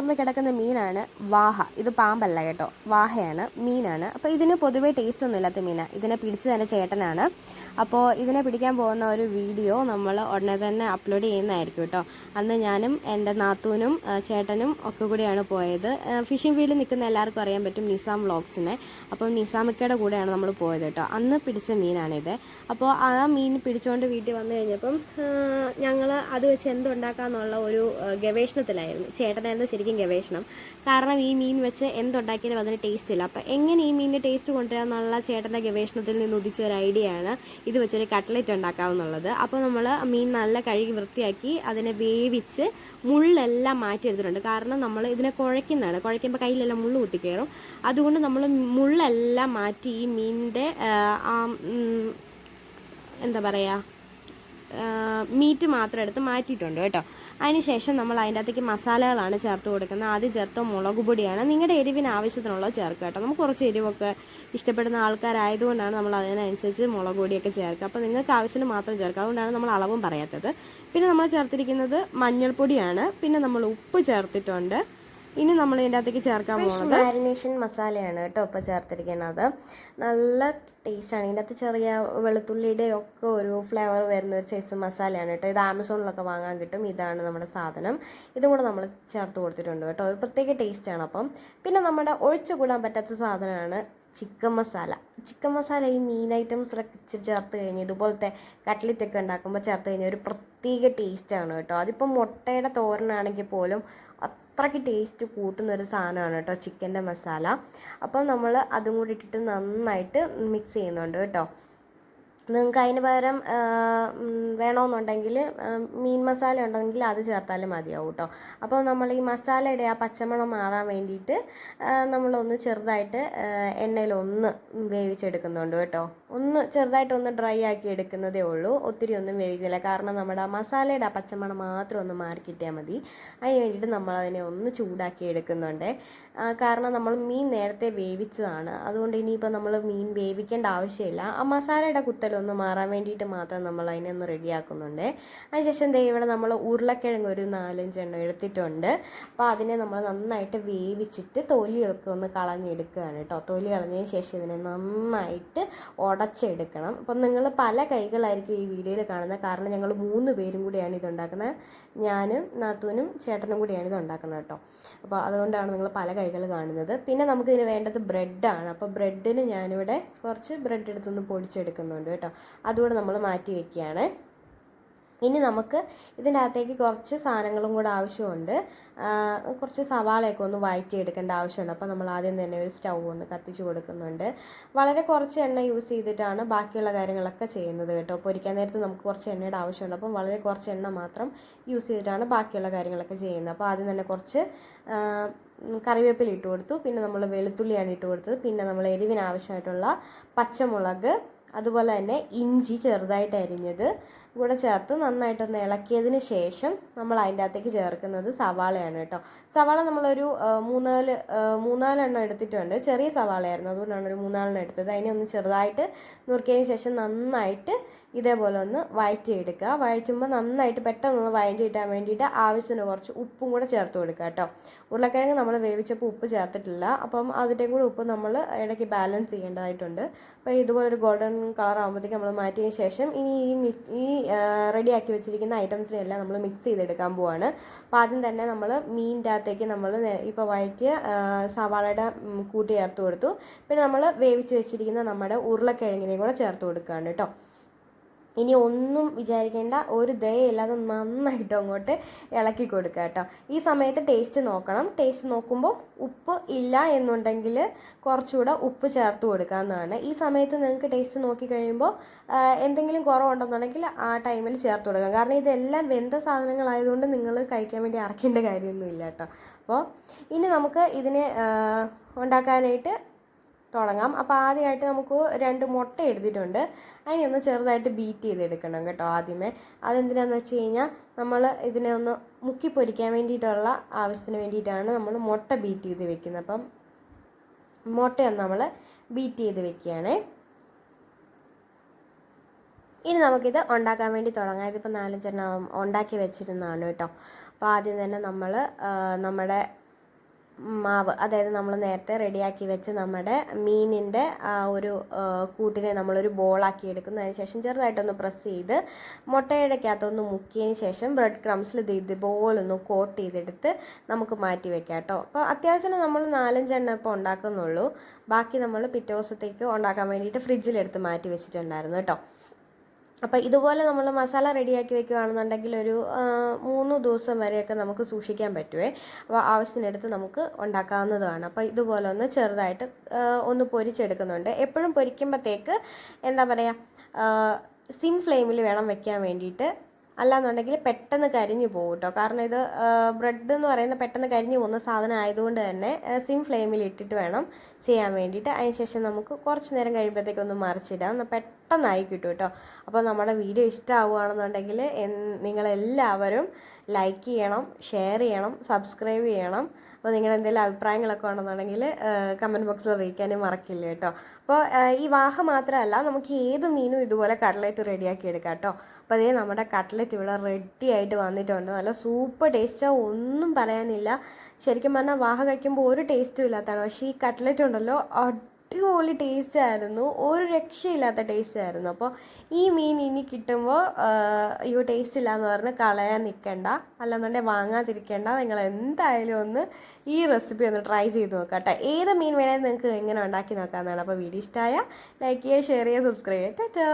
നിവർന്ന് കിടക്കുന്ന മീനാണ് വാഹ. ഇത് പാമ്പല്ല കേട്ടോ. വാഹയാണ് മീനാണ്. അപ്പോൾ ഇതിന് പൊതുവേ ടേസ്റ്റ് ഒന്നും ഇല്ലാത്ത മീനാണ് ഇതിനെ പിടിച്ച് തന്നെ ചേട്ടനാണ്. അപ്പോൾ ഇതിനെ പിടിക്കാൻ പോകുന്ന ഒരു വീഡിയോ നമ്മൾ ഉടനെ തന്നെ അപ്ലോഡ് ചെയ്യുന്നതായിരിക്കും കേട്ടോ. അന്ന് ഞാനും എന്റെ നാത്തൂനും ചേട്ടനും ഒക്കെ കൂടിയാണ് പോയത്. ഫിഷിംഗ് ഫീൽഡിൽ നിൽക്കുന്ന എല്ലാവർക്കും അറിയാൻ പറ്റും നിസാം വ്ളോഗ്സിനെ. അപ്പം നിസാമിക്കയുടെ കൂടെയാണ് നമ്മൾ പോയത് കേട്ടോ. അന്ന് പിടിച്ച മീനാണിത്. അപ്പോൾ ആ മീൻ പിടിച്ചുകൊണ്ട് വീട്ടിൽ വന്നു കഴിഞ്ഞപ്പം ഞങ്ങൾ അത് വെച്ച് എന്തുണ്ടാക്കാന്നുള്ള ഒരു ഗവേഷണത്തിലായിരുന്നു. ചേട്ടനായിരുന്നു ശരിക്കും ഗവേഷണം. കാരണം ഈ മീൻ വെച്ച് എന്തുണ്ടാക്കിയാലും അതിന് ടേസ്റ്റ് ഇല്ല. അപ്പം എങ്ങനെ ഈ മീനിന്റെ ടേസ്റ്റ് കൊണ്ടുവരാമെന്നുള്ള ചേട്ടന്റെ ഗവേഷണത്തിൽ നിന്ന് ഉദിച്ച ഒരു ഐഡിയ ആണ് ഇത് വെച്ചൊരു കട്ട്ലറ്റ് ഉണ്ടാക്കാവുന്നുള്ളത്. അപ്പോൾ നമ്മൾ മീൻ നല്ല കഴുകി വൃത്തിയാക്കി അതിനെ വേവിച്ച് മുള്ളെല്ലാം മാറ്റി എടുത്തിട്ടുണ്ട് കാരണം നമ്മൾ ഇതിനെ കുഴയ്ക്കുന്നതാണ്. കുഴയ്ക്കുമ്പോൾ കയ്യിലെല്ലാം മുള്ള് കുത്തിക്കയറും. അതുകൊണ്ട് നമ്മൾ മുള്ളെല്ലാം മാറ്റി ഈ മീനിന്റെ എന്താ പറയുക മീറ്റ് മാത്രം എടുത്ത് മാറ്റിയിട്ടുണ്ട് കേട്ടോ. അതിനുശേഷം നമ്മൾ അതിന്റെ അകത്തേക്ക് മസാലകളാണ് ചേർത്ത് കൊടുക്കുന്നത്. ആദ്യം ചേർത്ത മുളക് പൊടിയാണ്. നിങ്ങളുടെ എരിവിന് ആവശ്യത്തിനുള്ളത് ചേർക്കുക കേട്ടോ. നമുക്ക് കുറച്ച് എരിവൊക്കെ ഇഷ്ടപ്പെടുന്ന ആൾക്കാരായതുകൊണ്ടാണ് നമ്മൾ അതിനനുസരിച്ച് മുളക് പൊടിയൊക്കെ ചേർക്കുക. അപ്പോൾ നിങ്ങൾക്ക് ആവശ്യത്തിന് മാത്രം ചേർക്കുക. അതുകൊണ്ടാണ് നമ്മൾ അളവും പറയാത്തത്. പിന്നെ നമ്മൾ ചേർത്തിരിക്കുന്നത് മഞ്ഞൾപ്പൊടിയാണ്. പിന്നെ നമ്മൾ ഉപ്പ് ചേർത്തിട്ടുണ്ട്. ഇനി നമ്മൾ ഇതിന്റെ അകത്തേക്ക് ചേർക്കാൻ പോകുന്നത് മാരിനേഷൻ മസാലയാണ് കേട്ടോ ഇപ്പോൾ ചേർത്തിരിക്കുന്നത്. നല്ല ടേസ്റ്റാണ് ഇതിന്റെ അകത്ത് ചെറിയ വെളുത്തുള്ളിയുടെ ഒക്കെ ഒരു ഫ്ലേവർ വരുന്ന ഒരു സൈസ് മസാലയാണ് കേട്ടോ. ഇത് ആമസോണിലൊക്കെ വാങ്ങാൻ കിട്ടും. ഇതാണ് നമ്മുടെ സാധനം. ഇതും കൂടെ നമ്മൾ ചേർത്ത് കൊടുത്തിട്ടുണ്ട് കേട്ടോ. ഒരു പ്രത്യേക ടേസ്റ്റാണ് അപ്പം. പിന്നെ നമ്മുടെ ഒഴിച്ചു കൂടാൻ പറ്റാത്ത സാധനമാണ് ചിക്കൻ മസാല ചിക്കൻ മസാല ഈ മീൻ ഐറ്റംസിലൊക്കെ ഇച്ചിരി ചേർത്ത് കഴിഞ്ഞ് ഇതുപോലത്തെ കട്ട്ലറ്റ് ഒക്കെ ഉണ്ടാക്കുമ്പോൾ ചേർത്ത് കഴിഞ്ഞാൽ ഒരു പ്രത്യേക ടേസ്റ്റാണ് കേട്ടോ. അതിപ്പോൾ മുട്ടയുടെ തോരനാണെങ്കിൽ പോലും അത്രയ്ക്ക് ടേസ്റ്റ് കൂട്ടുന്ന ഒരു സാധനമാണ് കേട്ടോ ചിക്കന്റെ മസാല. അപ്പം നമ്മൾ അതും കൂടി ഇട്ടിട്ട് നന്നായിട്ട് മിക്സ് ചെയ്യുന്നുണ്ട് കേട്ടോ. നിങ്ങൾക്ക് അതിന് പകരം വേണമെന്നുണ്ടെങ്കിൽ മീൻ മസാല ഉണ്ടെങ്കിൽ അത് ചേർത്താലും മതിയാവും കേട്ടോ. അപ്പോൾ നമ്മൾ ഈ മസാലയുടെ ആ പച്ചമണം മാറാൻ വേണ്ടിയിട്ട് നമ്മളൊന്ന് ചെറുതായിട്ട് എണ്ണയിലൊന്ന് വേവിച്ചെടുക്കുന്നുണ്ട് കേട്ടോ. ഒന്ന് ചെറുതായിട്ട് ഒന്ന് ഡ്രൈ ആക്കി എടുക്കുന്നതേ ഉള്ളൂ. ഒത്തിരി ഒന്നും വേവിക്കുന്നില്ല. കാരണം നമ്മുടെ ആ മസാലയുടെ ആ പച്ചമണം മാത്രം ഒന്ന് മാറി കിട്ടിയാൽ മതി. അതിന് വേണ്ടിയിട്ട് നമ്മൾ അതിനെ ഒന്ന് ചൂടാക്കി എടുക്കുന്നുണ്ട്. കാരണം നമ്മൾ മീൻ നേരത്തെ വേവിച്ചതാണ്. അതുകൊണ്ട് ഇനിയിപ്പോൾ നമ്മൾ മീൻ വേവിക്കേണ്ട ആവശ്യമില്ല. ആ മസാലയുടെ കുത്തലൊന്ന് മാറാൻ വേണ്ടിയിട്ട് മാത്രം നമ്മൾ അതിനെ ഒന്ന് റെഡിയാക്കുന്നുണ്ട്. അതിനുശേഷം ദേ ഇവിടെ നമ്മൾ ഉരുളക്കിഴങ്ങ് ഒരു നാലഞ്ചെണ്ണം എടുത്തിട്ടുണ്ട്. അപ്പോൾ അതിനെ നമ്മൾ നന്നായിട്ട് വേവിച്ചിട്ട് തൊലിയൊക്കെ ഒന്ന് കളഞ്ഞെടുക്കുകയാണ് കേട്ടോ. തൊലി കളഞ്ഞതിന് ശേഷം ഇതിനെ നന്നായിട്ട് ഉടച്ചെടുക്കണം അപ്പം നിങ്ങൾ പല കൈകളായിരിക്കും ഈ വീഡിയോയിൽ കാണുന്നത്. കാരണം ഞങ്ങൾ മൂന്ന് പേരും കൂടിയാണ് ഇതുണ്ടാക്കുന്നത്. ഞാനും നാത്തൂനും ചേട്ടനും കൂടിയാണ് ഇത് ഉണ്ടാക്കുന്നത് കേട്ടോ. അപ്പോൾ അതുകൊണ്ടാണ് നിങ്ങൾ പല കൈകൾ കാണുന്നത്. പിന്നെ നമുക്ക് ഇതിന് വേണ്ടത് ബ്രെഡാണ് അപ്പോൾ ബ്രെഡിന് ഞാനിവിടെ കുറച്ച് ബ്രെഡ് എടുത്തൊന്ന് പൊടിച്ചെടുക്കുന്നുണ്ട് കേട്ടോ. അതുകൂടെ നമ്മൾ മാറ്റി വെക്കുകയാണ് ഇനി നമുക്ക് ഇതിന്റെ അകത്തേക്ക് കുറച്ച് സാധനങ്ങളും കൂടെ ആവശ്യമുണ്ട്. കുറച്ച് സവാളയൊക്കെ ഒന്ന് വഴറ്റിയെടുക്കേണ്ട ആവശ്യമുണ്ട്. അപ്പോൾ നമ്മൾ ആദ്യം തന്നെ ഒരു സ്റ്റൗ ഒന്ന് കത്തിച്ച് കൊടുക്കുന്നുണ്ട്. വളരെ കുറച്ച് എണ്ണ യൂസ് ചെയ്തിട്ടാണ് ബാക്കിയുള്ള കാര്യങ്ങളൊക്കെ ചെയ്യുന്നത് കേട്ടോ. പൊരിക്കാൻ നേരത്ത് നമുക്ക് കുറച്ച് എണ്ണയുടെ ആവശ്യമുണ്ട്. അപ്പം വളരെ കുറച്ച് എണ്ണ മാത്രം യൂസ് ചെയ്തിട്ടാണ് ബാക്കിയുള്ള കാര്യങ്ങളൊക്കെ ചെയ്യുന്നത്. അപ്പോൾ ആദ്യം തന്നെ കുറച്ച് കറിവേപ്പില ഇട്ട് കൊടുത്തു. പിന്നെ നമ്മൾ വെളുത്തുള്ളിയാണ് ഇട്ട് കൊടുത്തത്. പിന്നെ നമ്മൾ എരിവിന് ആവശ്യമായിട്ടുള്ള പച്ചമുളക് അതുപോലെ തന്നെ ഇഞ്ചി ചെറുതായിട്ട് അരിഞ്ഞത് കൂടെ ചേർത്ത് നന്നായിട്ടൊന്ന് ഇളക്കിയതിന് ശേഷം നമ്മൾ അതിന്റെ അകത്തേക്ക് ചേർക്കുന്നത് സവാളയാണ് കേട്ടോ. സവാള നമ്മളൊരു മൂന്നാൽ മൂന്നാലെണ്ണം എടുത്തിട്ടുണ്ട്. ചെറിയ സവാളയായിരുന്നു. അതുകൊണ്ടാണ് ഒരു മൂന്നാലെണ്ണം എടുത്തത്. അതിനെ ഒന്ന് ചെറുതായിട്ട് നുറുക്കിയതിന് ശേഷം നന്നായിട്ട് ഇതേപോലെ ഒന്ന് വഴറ്റിയെടുക്കുക. വഴറ്റുമ്പോൾ നന്നായിട്ട് പെട്ടെന്ന് ഒന്ന് വഴറ്റി കിട്ടാൻ വേണ്ടിയിട്ട് ആവശ്യത്തിന് കുറച്ച് ഉപ്പും കൂടെ ചേർത്ത് കൊടുക്കുക കേട്ടോ. ഉരുളക്കിഴങ്ങ് നമ്മൾ വേവിച്ചപ്പോൾ ഉപ്പ് ചേർത്തിട്ടില്ല. അപ്പം അതിന്റെയും കൂടെ ഉപ്പ് നമ്മൾ ഇടയ്ക്ക് ബാലൻസ് ചെയ്യേണ്ടതായിട്ടുണ്ട്. അപ്പോൾ ഇതുപോലെ ഒരു ഗോൾഡൻ കളർ ആകുമ്പോഴത്തേക്ക് നമ്മൾ മാറ്റിയതിന് ശേഷം ഇനി ഈ ഈ ആക്കി വെച്ചിരിക്കുന്ന ഐറ്റംസിനെല്ലാം നമ്മൾ മിക്സ് ചെയ്തെടുക്കാൻ പോവാണ്. അപ്പോൾ ആദ്യം തന്നെ നമ്മൾ മീനിന്റെ അകത്തേക്ക് നമ്മൾ ഇപ്പോൾ വഴറ്റിയ സവാളയുടെ കൂട്ടി ചേർത്ത് കൊടുത്തു. പിന്നെ നമ്മൾ വേവിച്ച് വെച്ചിരിക്കുന്ന നമ്മുടെ ഉരുളക്കിഴങ്ങിനെയും കൂടെ ചേർത്ത് കൊടുക്കുകയാണ് കേട്ടോ. ഇനി ഒന്നും വിചാരിക്കേണ്ട ഒരു ദയയില്ലാതെ നന്നായിട്ട് അങ്ങോട്ട് ഇളക്കി കൊടുക്കുക കേട്ടോ. ഈ സമയത്ത് ടേസ്റ്റ് നോക്കണം. ടേസ്റ്റ് നോക്കുമ്പോൾ ഉപ്പ് ഇല്ല എന്നുണ്ടെങ്കിൽ കുറച്ചുകൂടെ ഉപ്പ് ചേർത്ത് കൊടുക്കാവുന്നതാണ് ഈ സമയത്ത് നിങ്ങൾക്ക് ടേസ്റ്റ് നോക്കി കഴിയുമ്പോൾ എന്തെങ്കിലും കുറവുണ്ടെന്നുണ്ടെങ്കിൽ ആ ടൈമിൽ ചേർത്ത് കൊടുക്കാം കാരണം ഇതെല്ലാം വെന്ത സാധനങ്ങളായതുകൊണ്ട് നിങ്ങൾ കഴിക്കാൻ വേണ്ടി അറക്കേണ്ട കാര്യമൊന്നുമില്ല കേട്ടോ. അപ്പോൾ ഇനി നമുക്ക് ഇതിനെ ഉണ്ടാക്കാനായിട്ട് തുടങ്ങാം. അപ്പോൾ ആദ്യമായിട്ട് നമുക്ക് രണ്ട് മുട്ട എടുത്തിട്ടുണ്ട്. അതിനെ ഒന്ന് ചെറുതായിട്ട് ബീറ്റ് ചെയ്തെടുക്കണം കേട്ടോ ആദ്യമേ. അതെന്തിനാന്ന് വെച്ച് കഴിഞ്ഞാൽ നമ്മൾ ഇതിനെ ഒന്ന് മുക്കി പൊരിക്കാൻ വേണ്ടിയിട്ടുള്ള ആവശ്യത്തിന് വേണ്ടിയിട്ടാണ് നമ്മൾ മുട്ട ബീറ്റ് ചെയ്ത് വെക്കുന്നത്. അപ്പം മുട്ടയൊന്ന് നമ്മൾ ബീറ്റ് ചെയ്ത് വെക്കുകയാണേ. ഇനി നമുക്കിത് ഉണ്ടാക്കാൻ വേണ്ടി തുടങ്ങാം. ഇതിപ്പോൾ നാലഞ്ചെണ്ണം ഉണ്ടാക്കി വെച്ചിരുന്നതാണ് കേട്ടോ. അപ്പോൾ ആദ്യം തന്നെ നമ്മൾ നമ്മുടെ മാവ് അതായത് നമ്മൾ നേരത്തെ റെഡിയാക്കി വെച്ച് നമ്മുടെ മീനിന്റെ ആ ഒരു കൂട്ടിനെ നമ്മളൊരു ബോളാക്കി എടുക്കുന്നു. അതിന് ശേഷം ചെറുതായിട്ടൊന്ന് പ്രസ് ചെയ്ത് മുട്ടയുടെ അകത്തൊന്ന് മുക്കിയതിന് ശേഷം ബ്രെഡ് ക്രംസിൽ ഇത് ഇതുപോലൊന്ന് കോട്ട് ചെയ്തെടുത്ത് നമുക്ക് മാറ്റി വെക്കാം കേട്ടോ. അപ്പോൾ അത്യാവശ്യം നമ്മൾ നാലഞ്ചെണ്ണം ഇപ്പോൾ ഉണ്ടാക്കുന്നുള്ളൂ. ബാക്കി നമ്മൾ പിറ്റേ ദിവസത്തേക്ക് ഉണ്ടാക്കാൻ വേണ്ടിയിട്ട് ഫ്രിഡ്ജിലെടുത്ത് മാറ്റി വെച്ചിട്ടുണ്ടായിരുന്നു കേട്ടോ. അപ്പോൾ ഇതുപോലെ നമ്മൾ മസാല റെഡിയാക്കി വെക്കുകയാണെന്നുണ്ടെങ്കിൽ ഒരു മൂന്ന് ദിവസം വരെയൊക്കെ നമുക്ക് സൂക്ഷിക്കാൻ പറ്റുമേ അപ്പോൾ ആവശ്യത്തിനടുത്ത് നമുക്ക് ഉണ്ടാക്കാവുന്നതാണ്. അപ്പോൾ ഇതുപോലെ ഒന്ന് ചെറുതായിട്ട് ഒന്ന് പൊരിച്ചെടുക്കുന്നുണ്ട്. എപ്പോഴും പൊരിക്കുമ്പോഴത്തേക്ക് എന്താ പറയുക സിം ഫ്ലെയിമിൽ വേണം വെക്കാൻ വേണ്ടിയിട്ട്. അല്ലാന്നുണ്ടെങ്കിൽ പെട്ടെന്ന് കരിഞ്ഞു പോകും കേട്ടോ കാരണം ഇത് ബ്രെഡ് എന്ന് പറയുന്ന പെട്ടെന്ന് കരിഞ്ഞു പോകുന്ന സാധനം ആയതുകൊണ്ട് തന്നെ സിം ഫ്ലെയിമിൽ ഇട്ടിട്ട് വേണം ചെയ്യാൻ വേണ്ടിയിട്ട്. അതിനുശേഷം നമുക്ക് കുറച്ച് നേരം കഴിയുമ്പോഴത്തേക്ക് ഒന്ന് മറിച്ചിടാം. എന്നാൽ പെട്ടെന്നായി കിട്ടും കേട്ടോ. അപ്പോൾ നമ്മുടെ വീഡിയോ ഇഷ്ടമാവുകയാണെന്നുണ്ടെങ്കിൽ നിങ്ങളെല്ലാവരും ലൈക്ക് ചെയ്യണം ഷെയർ ചെയ്യണം സബ്സ്ക്രൈബ് ചെയ്യണം. അപ്പോൾ നിങ്ങളുടെ എന്തെങ്കിലും അഭിപ്രായങ്ങളൊക്കെ ഉണ്ടെന്നുണ്ടെങ്കിൽ കമന്റ് ബോക്സിൽ അറിയിക്കാനും മറക്കില്ല കേട്ടോ. അപ്പോൾ ഈ വാഹ മാത്രമല്ല നമുക്ക് ഏത് മീനും ഇതുപോലെ കട്ട്ലറ്റ് റെഡിയാക്കി എടുക്കാം കേട്ടോ. അപ്പോൾ അതേ നമ്മുടെ കട്ട്ലറ്റ് ഇവിടെ റെഡി ആയിട്ട് വന്നിട്ടുണ്ട്. നല്ല സൂപ്പർ ടേസ്റ്റാ ഒന്നും പറയാനില്ല. ശരിക്കും പറഞ്ഞാൽ വാഹ കഴിക്കുമ്പോൾ ഒരു ടേസ്റ്റും ഇല്ലാത്തതാണ്. പക്ഷേ ഈ കട്ട്ലറ്റ് ഉണ്ടല്ലോ അടിപൊളി ടേസ്റ്റ് ആയിരുന്നു. ഒരു രക്ഷയില്ലാത്ത ടേസ്റ്റ് ആയിരുന്നു. അപ്പോൾ ഈ മീൻ ഇനി കിട്ടുമ്പോൾ അയ്യോ ടേസ്റ്റ് ഇല്ല എന്ന് പറഞ്ഞ് കളയാൻ നിൽക്കണ്ട അല്ലെന്നുണ്ടെങ്കിൽ വാങ്ങാതിരിക്കേണ്ട. നിങ്ങൾ എന്തായാലും ഒന്ന് ഈ റെസിപ്പി ഒന്ന് ട്രൈ ചെയ്ത് നോക്കാം ഏത് മീൻ വേണമെങ്കിലും നിങ്ങൾക്ക് എങ്ങനെ ഉണ്ടാക്കി നോക്കാമെന്നാണ് അപ്പോൾ വീഡിയോ ഇഷ്ടമായ ലൈക്ക് ചെയ്യുക ഷെയർ ചെയ്യുക സബ്സ്ക്രൈബ് ചെയ്യുക. ടാറ്റാ.